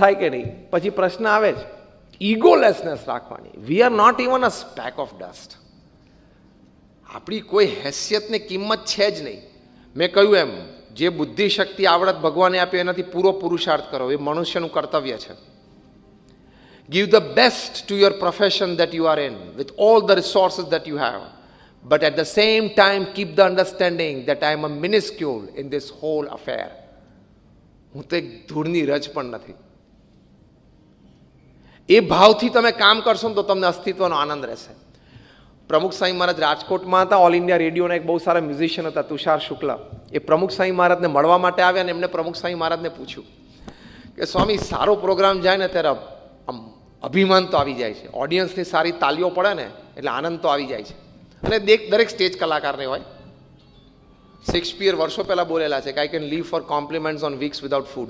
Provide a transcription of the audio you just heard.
થાય કે નહીં પછી પ્રશ્ન આવે જ ઇગોલેસનેસ રાખવાની we are not even a speck of dust આપણી કોઈ હેસિયતની કિંમત છે જ નહીં મેં કહ્યું એમ જે બુદ્ધિ શક્તિ આવડત ભગવાને આપી એનાથી પૂરો પુરુષાર્થ કરો એ મનુષ્યનું કર્તવ્ય છે Give the best to your profession that you are in with all the resources that you have. But at the same time, keep the understanding that I am a minuscule in this whole affair. હું તો એક ધૂળની રજ પણ નથી એ ભાવથી તમે કામ કરશો ને તો તમને અસ્તિત્વનો આનંદ રહેશે. પ્રમુખ સાંઈ મહારાજ રાજકોટમાં હતા ઓલ ઇન્ડિયા રેડિયોના એક બહુ સારા મ્યુઝિશિયન હતા, તુષાર શુક્લા. એ પ્રમુખ સાંઈ મહારાજને મળવા માટે આવ્યા અને એમને પ્રમુખ સાંઈ મહારાજને પૂછ્યું કે, સ્વામી, સારો પ્રોગ્રામ જાય ને ત્યારે આમ અભિમાન તો આવી જાય છે. ઓડિયન્સની સારી તાલીઓ પડે ને એટલે આનંદ તો આવી જાય છે. અને દેખ, દરેક સ્ટેજ કલાકારને હોય. શેક્સપિયર વર્ષો પહેલાં બોલેલા છે કે I can live for compliments on weeks without food